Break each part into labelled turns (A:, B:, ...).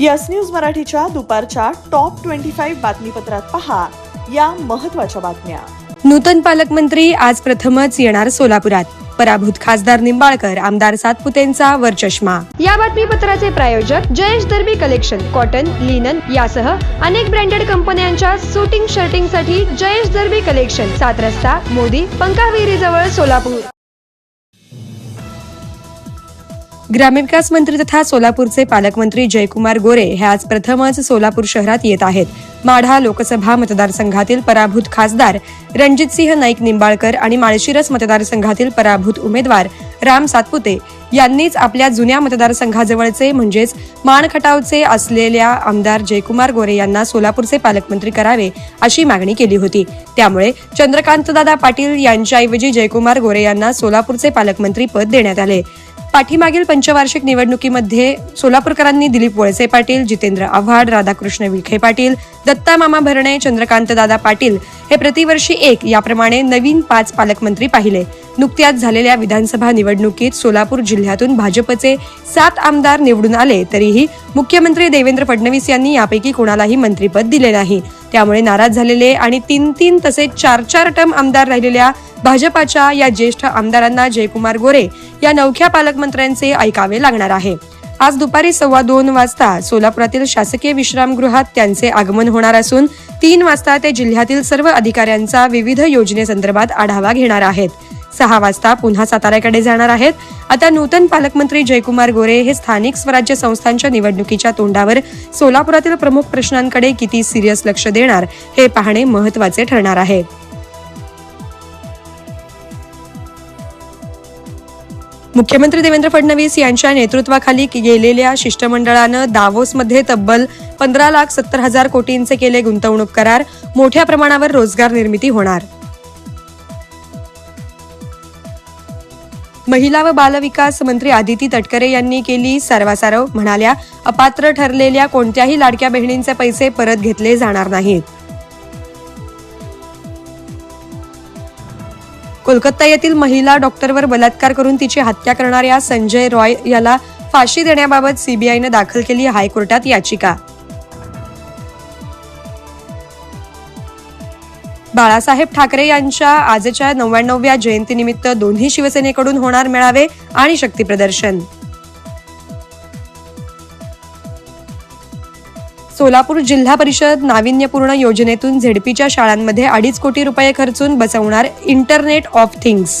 A: Yes news मराठीच्या दुपारच्या top twenty five बातमीपत्रात पहा या महत्त्वाच्या बातम्या.
B: नूतन पालकमंत्री आज प्रथमच येणार सोलापुरात. पराभूत खासदार निंबाळकर आमदार सातपुतेंचा वरचष्मा.
C: या बातमीपत्राचे प्रायोजक Jayesh Darbi collection cotton linen यासह अनेक ब्रँडेड कंपन्यांच्या सुटिंग शर्टिंगसाठी जयेश दर्बी कलेक्शन सात रस्ता मोदी पंकाविहिरी जवळ सोलापूर.
B: ग्रामविकास मंत्री तथा सोलापूरचे पालकमंत्री जयकुमार गोरे हे आज प्रथमच सोलापूर शहरात येत आहेत. माढा लोकसभा मतदारसंघातील पराभूत खासदार रणजितसिंह नाईक निंबाळकर आणि माळशिरस मतदारसंघातील पराभूत उमेदवार राम सातपुते यांनीच आपल्या जुन्या मतदारसंघाजवळचे म्हणजेच माणखटावचे असलेल्या आमदार जयकुमार गोरे यांना सोलापूरचे पालकमंत्री करावे अशी मागणी केली होती. त्यामुळे चंद्रकांतदादा पाटील यांच्याऐवजी जयकुमार गोरे यांना सोलापूरचे पालकमंत्री पद देण्यात आले. पाठीमागील पंचवार्षिक निवडणुकीमध्ये सोलापूरकरांनी दिलीप वळसे पाटील जितेंद्र आव्हाड राधाकृष्ण विखे पाटील दत्ता मामा भरणे चंद्रकांत दादा पाटील हे प्रतिवर्षी एक याप्रमाणे नवीन पाच पालकमंत्री पाहिले. नुकत्याच झालेल्या विधानसभा निवडणुकीत सोलापूर जिल्ह्यातून भाजपचे सात आमदार निवडून आले तरीही मुख्यमंत्री देवेंद्र फडणवीस यांनी यापैकी कोणालाही मंत्रीपद दिले नाही. त्यामुळे नाराज झालेले आणि तीन तीन तसेच चार चार टर्म आमदार राहिलेल्या भाजपाच्या या ज्येष्ठ आमदारांना जयकुमार गोरे या नवख्या पालकमंत्र्यांचे ऐकावे लागणार आहे. आज दुपारी सव्वा दोन वाजता सोलापुरातील शासकीय विश्रामगृहात त्यांचे आगमन होणार असून तीन वाजता ते जिल्ह्यातील सर्व अधिकाऱ्यांचा विविध योजनेसंदर्भात आढावा घेणार आहेत. सहा वाजता पुन्हा साताऱ्याकडे जाणार आहेत. आता नूतन पालकमंत्री जयकुमार गोरे हे स्थानिक स्वराज्य संस्थांच्या निवडणुकीच्या तोंडावर सोलापुरातील प्रमुख प्रश्नांकडे किती सिरियस लक्ष देणार हे पाहणे महत्त्वाचे ठरणार आहे. मुख्यमंत्री देवेंद्र फडणवीस यांच्या नेतृत्वाखाली गेलेल्या शिष्टमंडळानं दावोसमध्ये तब्बल पंधरा लाख सत्तर हजार कोटींचे केले गुंतवणूक करार. मोठ्या प्रमाणावर रोजगार निर्मिती होणार. महिला व बालविकास मंत्री आदिती तटकरे यांनी केली सर्वासारव. म्हणाल्या अपात्र ठरलेल्या कोणत्याही लाडक्या बहिणींचे पैसे परत घेतले जाणार नाहीत. कोलकाता येथील महिला डॉक्टरवर बलात्कार करून तिची हत्या करणाऱ्या संजय रॉय याला फाशी देण्याबाबत सीबीआयनं दाखल केली हायकोर्टात याचिका. बाळासाहेब ठाकरे यांच्या आजच्या नव्याण्णव्या जयंतीनिमित्त दोन्ही शिवसेनेकडून होणार मेळावे आणि शक्ती प्रदर्शन. सोलापूर जिल्हा परिषद नाविन्यपूर्ण योजनेतून झेडपीच्या शाळांमध्ये अडीच कोटी रुपये खर्चून बसवणार internet of things.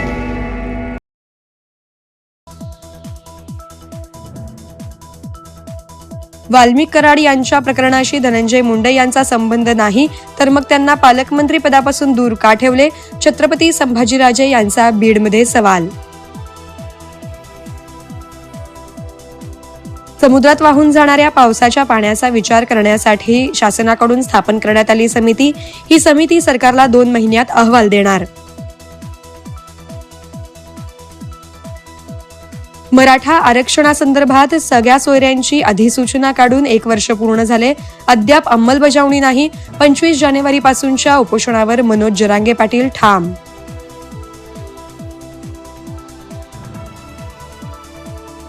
B: Valmik Karad यांच्या प्रकरणाशी धनंजय मुंडे यांचा संबंध नाही तर मग त्यांना पालकमंत्री पदापासून दूर का ठेवले? छत्रपती संभाजीराजे यांचा बीडमध्ये सवाल. समुद्रात वाहून जाणाऱ्या पावसाच्या पाण्याचा विचार करण्यासाठी शासनाकडून स्थापन करण्यात आली समिती. ही समिती सरकारला दोन महिन्यात अहवाल देणार. मराठा आरक्षणासंदर्भात सगळ्या सोयऱ्यांची अधिसूचना काढून एक वर्ष पूर्ण झाले. अद्याप अंमलबजावणी नाही. पंचवीस जानेवारीपासूनच्या उपोषणावर मनोज जरांगे पाटील ठाम.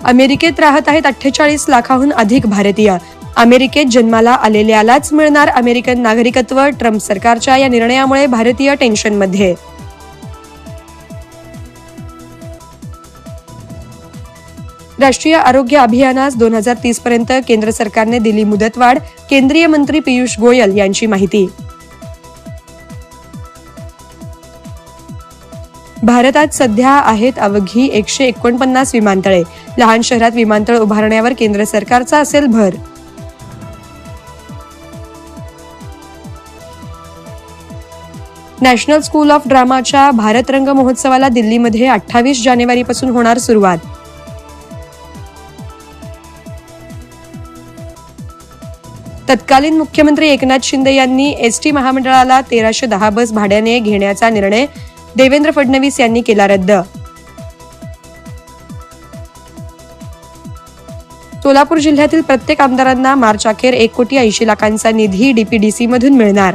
B: अमेरिकेत राहत आहेत अठ्ठेचाळीस लाखाहून अधिक भारतीय. अमेरिकेत जन्माला आलेल्यालाच मिळणार अमेरिकन नागरिकत्व ट्रम्प सरकारच्या या निर्णयामुळे भारतीय टेन्शनमध्ये. राष्ट्रीय आरोग्य अभियानास दोन हजार तीस पर्यंत केंद्र सरकारने दिली मुदतवाढ केंद्रीय मंत्री पियुष गोयल यांची माहिती. भारतात सध्या आहेत अवघी एकशे एकोणपन्नास विमानतळे. लहान शहरात विमानतळ उभारण्यावर केंद्र सरकारचा असेल भर. नॅशनल स्कूल ऑफ ड्रामाच्या भारत रंग महोत्सवाला दिल्लीमध्ये अठ्ठावीस जानेवारीपासून होणार सुरुवात. तत्कालीन मुख्यमंत्री एकनाथ शिंदे यांनी एस टी महामंडळाला तेराशे दहा बस भाड्याने घेण्याचा निर्णय देवेंद्र फडणवीस यांनी केला रद्द. सोलापूर जिल्ह्यातील प्रत्येक आमदारांना मार्च अखेर एक कोटी ऐंशी लाखांचा निधी डीपीडीसी मधून मिळणार.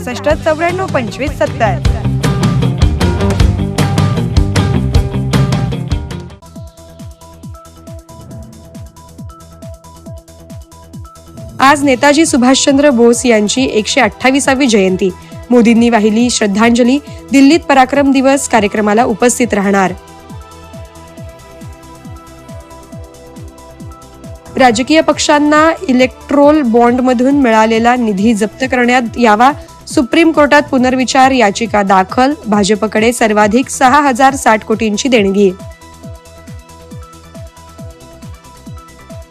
B: सहासष्ट चौऱ्याण्णव पंचवीस सत्तर. आज नेताजी सुभाषचंद्र बोस यांची एकशे अठ्ठावीसावी जयंती. मोदींनी वाहिली श्रद्धांजली. दिल्लीत पराक्रम दिवस कार्यक्रमाला उपस्थित राहणार. राजकीय पक्षांना इलेक्ट्रोल बॉन्डमधून मिळालेला निधी जप्त करण्यात यावा सुप्रीम कोर्टात पुनर्विचार याचिका दाखल. भाजपकडे सर्वाधिक सहा हजार साठ कोटींची देणगी.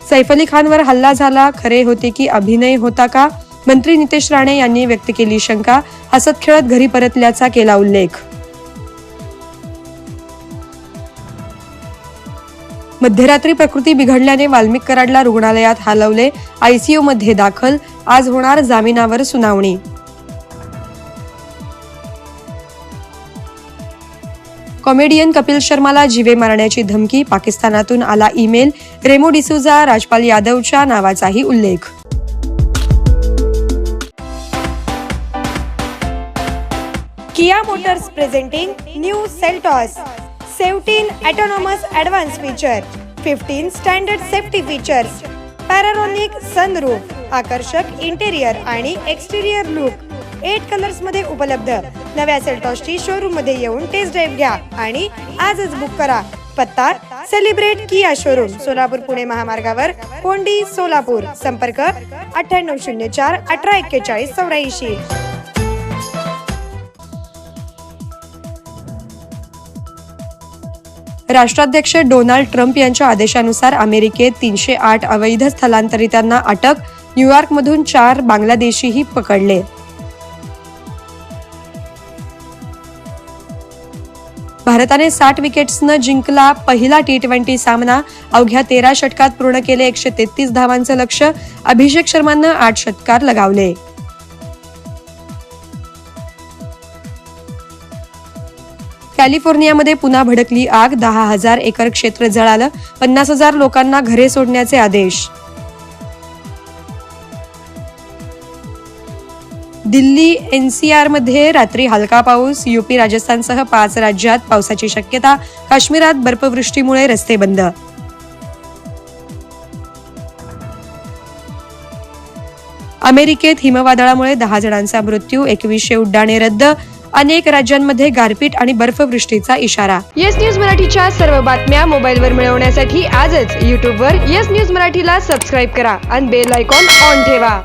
B: सैफ अली खानवर हल्ला झाला. खरे होते की अभिनय होता का? मंत्री नितेश राणे यांनी व्यक्त केली शंका. हसत खेळत घरी परतल्याचा केला उल्लेख. मध्यरात्री प्रकृती बिघडल्याने वाल्मिक कराडला रुग्णालयात हलवले. आयसीयूमध्ये दाखल. आज होणार जामिनावर सुनावणी. कॉमेडियन कपिल शर्माला जीवे मारण्याची धमकी पाकिस्तानातून आला ईमेल रेमो डिसुजा राजपाल यादवच्या नावाचाही उल्लेख.
D: Kia Motors presenting new Seltos seventeen autonomous advance feature fifteen standard safety features panoramic sunroof आकर्षक इंटेरियर आणि एक्सटेरियर लुक. एट कलर्समध्ये उपलब्ध. नव्या सेल्टॉसची शोरूममध्ये येऊन टेस्ट ड्राईव्ह घ्या आणि आजच बुक करा. पत्ता celebrate Kia showroom Solapur Pune महामार्गावर कोंडी सोलापूर. संपर्क अठ्ठ्याण्णव शून्य चार अठरा एक्केचाळीस चौऱ्याऐंशी.
B: राष्ट्राध्यक्ष डोनाल्ड ट्रम्प यांच्या आदेशानुसार अमेरिकेत तीनशे आठ अवैध स्थलांतरितांना अटक न्यूयॉर्कमधून चार बांगलादेशीही पकडले. भारताने साठ विकेट्सनं जिंकला पहिला टी ट्वेंटी सामना. अवघ्या तेरा षटकात पूर्ण केले एकशे तेहतीस धावांचं लक्ष अभिषेक शर्मानं आठ षटकार लगावले. कॅलिफोर्नियामध्ये पुन्हा भडकली आग. दहा हजार एकर क्षेत्र जळालं. पन्नास हजार लोकांना घरे सोडण्याचे आदेश. दिल्ली एन सी आरमध्ये रात्री हलका पाऊस युपी राजस्थानसह पाच राज्यात पावसाची शक्यता काश्मीरात बर्फवृष्टीमुळे रस्ते बंद. अमेरिकेत हिमवादळामुळे दहा जणांचा मृत्यू एकवीसशे उड्डाणे रद्द अनेक राज्यांमध्ये गारपीट आणि बर्फवृष्टीचा इशारा.
C: येस न्यूज मराठीच्या सर्व बातम्या मोबाईलवर मिळवण्यासाठी आजच यूट्यूबवर येस न्यूज मराठीला सबस्क्राईब करा आणि बेल आयकॉन ऑन ठेवा.